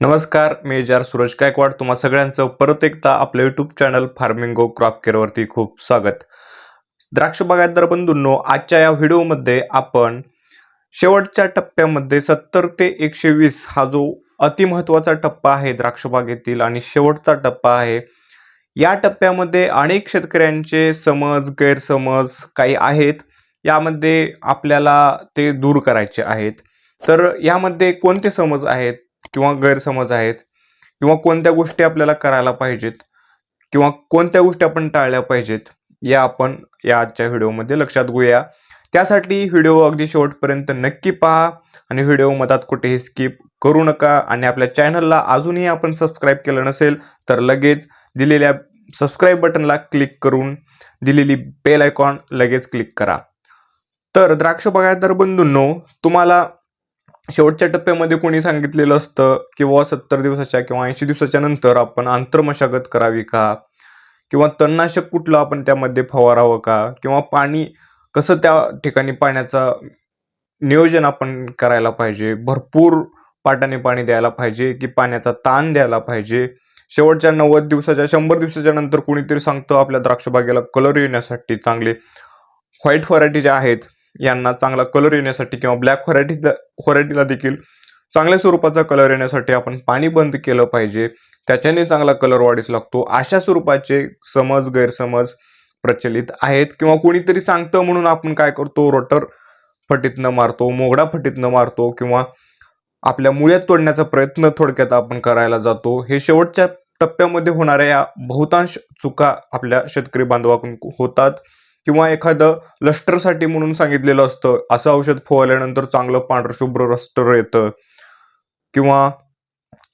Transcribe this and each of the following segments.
नमस्कार मी जार सूरज गायकवाड. तुम्हा सगळ्यांचं परत एकदा आपलं युट्यूब चॅनल फार्मिंगो क्रॉप केअरवरती खूप स्वागत. द्राक्ष बागायतदार बंधूंनो आजच्या या व्हिडिओमध्ये आपण शेवटच्या टप्प्यामध्ये सत्तर ते एकशे वीस हा जो अतिमहत्वाचा टप्पा आहे द्राक्ष बागेतील आणि शेवटचा टप्पा आहे या टप्प्यामध्ये अनेक शेतकऱ्यांचे समज गैरसमज काही आहेत यामध्ये आपल्याला ते दूर करायचे आहेत. तर यामध्ये कोणते समज आहेत? किंवा गैरसमज आहेत किंवा कोणत्या गोष्टी आपल्याला करायला पाहिजेत किंवा कोणत्या गोष्टी आपण टाळल्या पाहिजेत या आपण या आजच्या व्हिडिओमध्ये लक्षात घेऊया. त्यासाठी व्हिडिओ अगदी शेवटपर्यंत नक्की पहा आणि व्हिडिओ मधात कुठेही स्किप करू नका आणि आपल्या चॅनलला अजूनही आपण सबस्क्राईब केलं नसेल तर लगेच दिलेल्या सबस्क्राईब बटनला क्लिक करून दिलेली बेल आयकॉन लगेच क्लिक करा. तर द्राक्ष बागायतदार बंधूंनो तुम्हाला शेवटच्या टप्प्यामध्ये कोणी सांगितलेलं असतं किंवा सत्तर दिवसाच्या किंवा ऐंशी दिवसाच्या नंतर आपण आंतरमशागत करावी का? किंवा तणनाशक कुठलं आपण त्यामध्ये फवारावं का? किंवा पाणी कसं त्या ठिकाणी पाण्याचा नियोजन आपण करायला पाहिजे? भरपूर पाटाने पाणी द्यायला पाहिजे की पाण्याचा ताण द्यायला पाहिजे? शेवटच्या नव्वद दिवसाच्या शंभर दिवसाच्या नंतर कुणीतरी सांगतो आपल्या द्राक्षबागेला कलर येण्यासाठी चांगले. व्हाईट व्हरायटी ज्या आहेत यांना चांगला कलर येण्यासाठी किंवा ब्लॅक व्हरायटी व्हरायटीला देखील चांगल्या स्वरूपाचा कलर येण्यासाठी आपण पाणी बंद केलं पाहिजे. त्याच्याने चांगला कलर वाढीस लागतो. अशा स्वरूपाचे समज गैरसमज प्रचलित आहेत. किंवा कोणीतरी सांगतं म्हणून आपण काय करतो? रोटर फटीतनं मारतो मोगडा फटीतनं मारतो किंवा आपल्या मुळ्यात तोडण्याचा प्रयत्न थोडक्यात आपण करायला जातो. हे शेवटच्या टप्प्यामध्ये होणाऱ्या या बहुतांश चुका आपल्या शेतकरी बांधवाकडून होतात. किंवा एखादं लष्टरसाठी म्हणून सांगितलेलं असतं. असं औषध फवारल्यानंतर चांगलं पांढरशुभ्र लष्टर रस्टर येतं. किंवा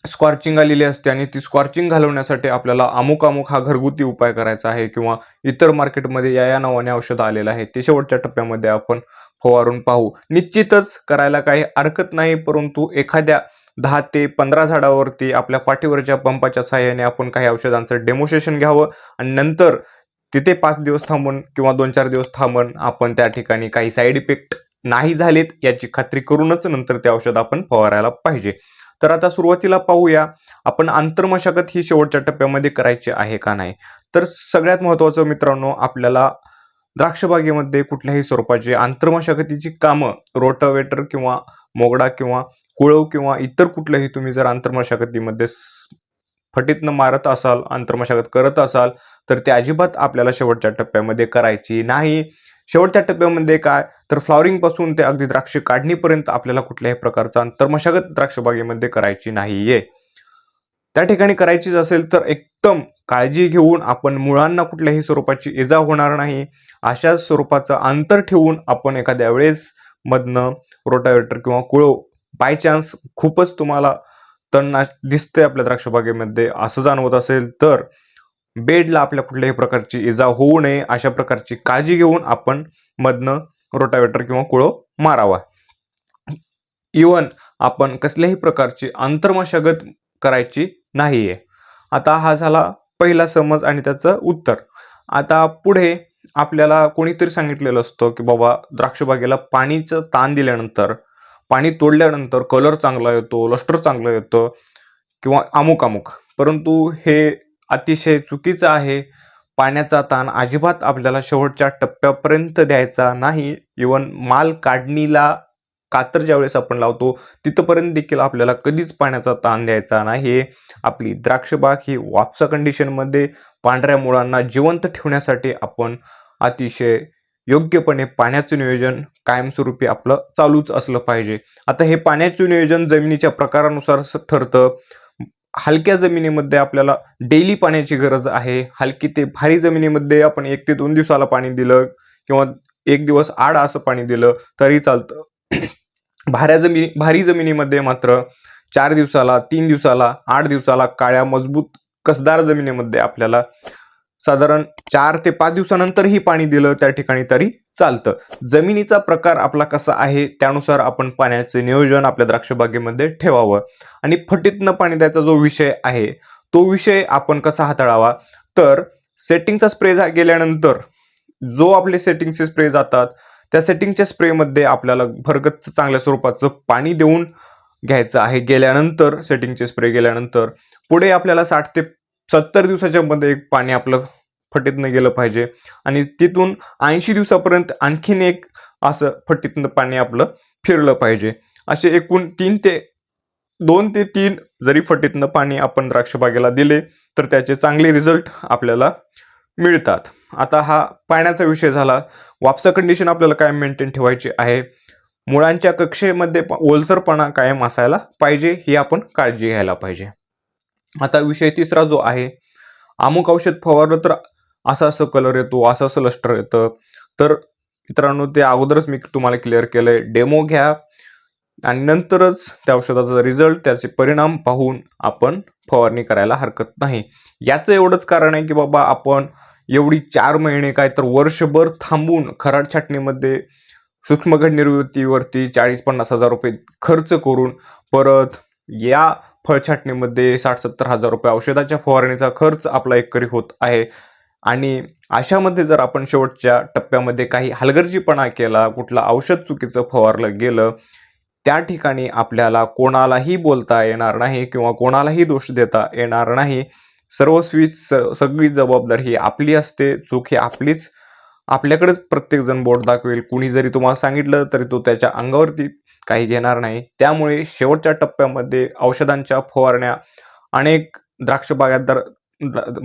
स्कॉर्चिंग आलेली असते आणि ती स्कॉर्चिंग घालवण्यासाठी आपल्याला अमुक अमुक हा घरगुती उपाय करायचा आहे किंवा इतर मार्केटमध्ये या या नावाने औषध आलेलं आहे. ते शेवटच्या टप्प्यामध्ये आपण फवारून पाहू. निश्चितच करायला काही हरकत नाही परंतु एखाद्या दहा ते पंधरा झाडावरती आपल्या पाठीवरच्या पंपाच्या सहाय्याने आपण काही औषधांचं डेमोस्ट्रेशन घ्यावं आणि नंतर तिथे पाच दिवस थांबून किंवा दोन चार दिवस थांबून आपण त्या ठिकाणी काही साईड इफेक्ट नाही झालेत याची खात्री करूनच नंतर ते औषध आपण फवारायला पाहिजे. तर आता सुरुवातीला पाहूया आपण आंतरमशागत ही शेवटच्या टप्प्यामध्ये करायची आहे का नाही? तर सगळ्यात महत्त्वाचं मित्रांनो आपल्याला द्राक्षबागेमध्ये कुठल्याही स्वरूपाची आंतरमशागतीची कामं रोटावेटर किंवा मोगडा किंवा कुळव किंवा इतर कुठलंही तुम्ही जर आंतरमशागतीमध्ये फटीतनं मारत असाल आंतरमशागत करत असाल तर ते अजिबात आपल्याला शेवटच्या टप्प्यामध्ये करायची नाही. शेवटच्या टप्प्यामध्ये काय? तर फ्लॉवरिंगपासून ते अगदी द्राक्ष काढणीपर्यंत आपल्याला कुठल्याही प्रकारचा अंतर्मशागत द्राक्षबागेमध्ये करायची नाहीये. त्या ठिकाणी करायचीच असेल तर एकदम काळजी घेऊन आपण मुळांना कुठल्याही स्वरूपाची इजा होणार नाही. अशा स्वरूपाचं अंतर ठेवून आपण एखाद्या वेळेस मधनं रोटावेटर किंवा कुळो बाय चान्स खूपच तुम्हाला तणनाश दिसते आपल्या द्राक्षबागेमध्ये असं जाणवत असेल तर बेडला आपल्या कुठल्याही प्रकारची इजा होऊ नये अशा प्रकारची काळजी घेऊन आपण मधनं रोटावेटर किंवा कुळो मारावा. इवन आपण कसल्याही प्रकारची आंतरमशागत करायची नाहीये. आता हा झाला पहिला समज आणि त्याचं उत्तर. आता पुढे आपल्याला कोणीतरी सांगितलेलं असतं की बाबा द्राक्षबागेला पाणीचं ताण दिल्यानंतर पाणी तोडल्यानंतर कलर चांगला येतो लष्टर चांगलं येतं किंवा अमुक अमुक परंतु हे अतिशय चुकीचं आहे. पाण्याचा ताण अजिबात आपल्याला शेवटच्या टप्प्यापर्यंत द्यायचा नाही. इवन माल काढणीला कातर ज्यावेळेस आपण लावतो तिथपर्यंत देखील आपल्याला कधीच पाण्याचा ताण द्यायचा नाही. आपली द्राक्षबाग ही वापसा कंडिशनमध्ये पांढऱ्या मुळांना जिवंत ठेवण्यासाठी आपण अतिशय योग्यपणे पाण्याचं नियोजन कायमस्वरूपी आपलं चालूच असलं पाहिजे. आता हे पाण्याचं नियोजन जमिनीच्या प्रकारानुसार ठरतं. हलक्या जमिनीमध्ये आपल्याला डेली पाण्याची गरज आहे. हलकी ते भारी जमिनीमध्ये आपण एक ते दोन दिवसाला पाणी दिलं किंवा एक दिवस आड असं पाणी दिलं तरी चालतं. भाऱ्या जमिनी भारी जमिनीमध्ये मात्र चार दिवसाला तीन दिवसाला आठ दिवसाला काळ्या मजबूत कसदार जमिनीमध्ये आपल्याला साधारण चार ते पाच दिवसानंतरही पाणी दिलं त्या ठिकाणी तरी चालतं. जमिनीचा प्रकार आपला कसा आहे त्यानुसार आपण पाण्याचे नियोजन आपल्या द्राक्षबागेमध्ये ठेवावं. आणि फटीतनं पाणी द्यायचा जो विषय आहे तो विषय आपण कसा हाताळावा? तर सेटिंगचा स्प्रे गेल्यानंतर जो आपले सेटिंगचे स्प्रे जातात त्या सेटिंगच्या स्प्रेमध्ये आपल्याला भरगत चांगल्या स्वरूपाचं पाणी देऊन घ्यायचं आहे. गेल्यानंतर सेटिंगचे स्प्रे गेल्यानंतर पुढे आपल्याला साठ ते सत्तर दिवसाच्यामध्ये एक पाणी आपलं फटीतनं गेलं पाहिजे. आणि तिथून ऐंशी दिवसापर्यंत आणखीन एक असं फटीतनं पाणी आपलं फिरलं पाहिजे. असे एकूण तीन ते दोन ते तीन जरी फटीतनं पाणी आपण द्राक्षबागेला दिले तर त्याचे चांगले रिझल्ट आपल्याला मिळतात. आता हा पाण्याचा विषय झाला. वापसा कंडिशन आपल्याला काय मेंटेन ठेवायची आहे. मुळांच्या कक्षेमध्ये प- ओलसरपणा कायम असायला पाहिजे ही आपण काळजी घ्यायला पाहिजे. आता विषय तिसरा जो आहे अमुक औषध फवारलं तर असा असं कलर येतो असं असं लस्टर येतं. तर मित्रांनो ते अगोदरच मी तुम्हाला क्लिअर केलंय. डेमो घ्या आणि नंतरच त्या औषधाचा रिझल्ट त्याचे परिणाम पाहून आपण फवारणी करायला हरकत नाही. याचं एवढंच कारण आहे की बाबा आपण एवढी चार महिने काय तर वर्षभर थांबून खराड छाटणीमध्ये सूक्ष्मघड निर्मितीवरती चाळीस पन्नास हजार रुपये खर्च करून परत या फळछाटणीमध्ये साठ सत्तर हजार रुपये औषधाच्या फवारणीचा खर्च आपला एकरी होत आहे. आणि अशामध्ये जर आपण शेवटच्या टप्प्यामध्ये काही हलगर्जीपणा केला कुठलं औषध चुकीचं फवारलं गेलं त्या ठिकाणी आपल्याला कोणालाही बोलता येणार नाही किंवा कोणालाही दोष देता येणार नाही. सर्वस्वी स सगळी जबाबदारी ही आपली असते चूक ही आपलीच. आपल्याकडेच प्रत्येकजण बोट दाखवेल. कुणी जरी तुम्हाला सांगितलं तरी तो त्याच्या अंगावरती काही घेणार नाही. त्यामुळे शेवटच्या टप्प्यामध्ये औषधांच्या फवारण्या अनेक द्राक्ष बागायतदार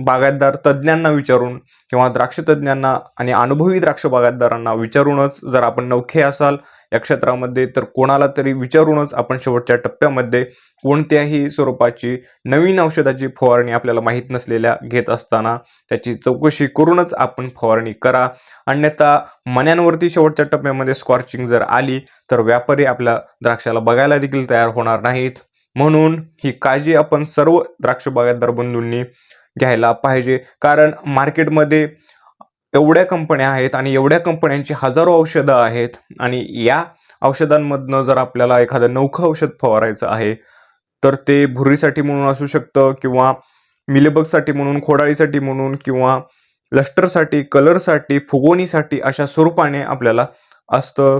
बागायतदार तज्ज्ञांना विचारून किंवा द्राक्ष तज्ज्ञांना आणि अनुभवी द्राक्ष बागायतदारांना विचारूनच जर आपण नौखे असाल या क्षेत्रामध्ये तर कोणाला तरी विचारूनच आपण शेवटच्या टप्प्यामध्ये कोणत्याही स्वरूपाची नवीन औषधाची फवारणी आपल्याला माहीत नसलेल्या घेत असताना त्याची चौकशी करूनच आपण फवारणी करा. अन्यथा मन्यांवरती शेवटच्या टप्प्यामध्ये स्कॉर्चिंग जर आली तर व्यापारी आपल्या द्राक्षाला बघायला देखील तयार होणार नाहीत. म्हणून ही काळजी आपण सर्व द्राक्ष बागायतदार बंधूंनी घ्यायला पाहिजे. कारण मार्केटमध्ये एवढ्या कंपन्या आहेत आणि एवढ्या कंपन्यांची हजारो औषधं आहेत आणि या औषधांमधनं जर आपल्याला एखादं नौखं औषध फवारायचं आहे तर ते भुरीसाठी म्हणून असू शकतं किंवा मिलेबगसाठी म्हणून खोडाळीसाठी म्हणून किंवा लष्टरसाठी कलरसाठी फुगोनीसाठी अशा स्वरूपाने आपल्याला असतं.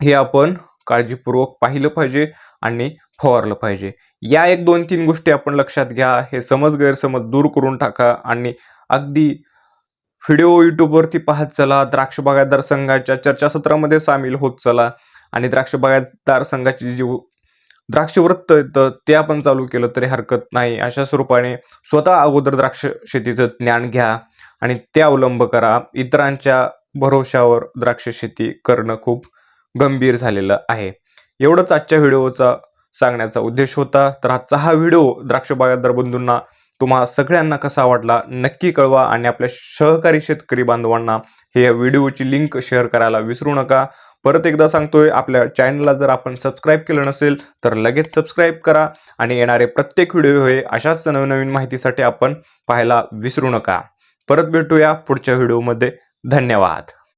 हे आपण काळजीपूर्वक पाहिलं पाहिजे आणि फवारलं पाहिजे. या एक दोन तीन गोष्टी आपण लक्षात घ्या. हे समज गैरसमज दूर करून टाका आणि अगदी व्हिडिओ यूट्यूबवरती पाहत चला द्राक्ष बागायतदार संघाच्या चर्चासत्रामध्ये सामील होत चला आणि द्राक्ष बागायतदार संघाची जी द्राक्ष वृत्त येतं ते आपण चालू केलं तरी हरकत नाही. अशा स्वरूपाने स्वतः अगोदर द्राक्ष शेतीचं ज्ञान घ्या आणि ते अवलंब करा. इतरांच्या भरोशावर द्राक्ष शेती करणं खूप गंभीर झालेलं आहे. एवढंच आजच्या व्हिडिओचा सांगण्याचा उद्देश होता. तर आजचा हा व्हिडिओ द्राक्ष बागायतदार बंधूंना तुम्हा सगळ्यांना कसा वाटला नक्की कळवा आणि आपल्या सहकारी शेतकरी बांधवांना हे व्हिडिओची लिंक शेअर करायला विसरू नका. परत एकदा सांगतोय आपल्या चॅनलला जर आपण सबस्क्राईब केलं नसेल तर लगेच सबस्क्राईब करा आणि येणारे प्रत्येक व्हिडिओ हे अशाच नवनवीन माहितीसाठी आपण पाहायला विसरू नका. परत भेटूया पुढच्या व्हिडिओमध्ये. धन्यवाद.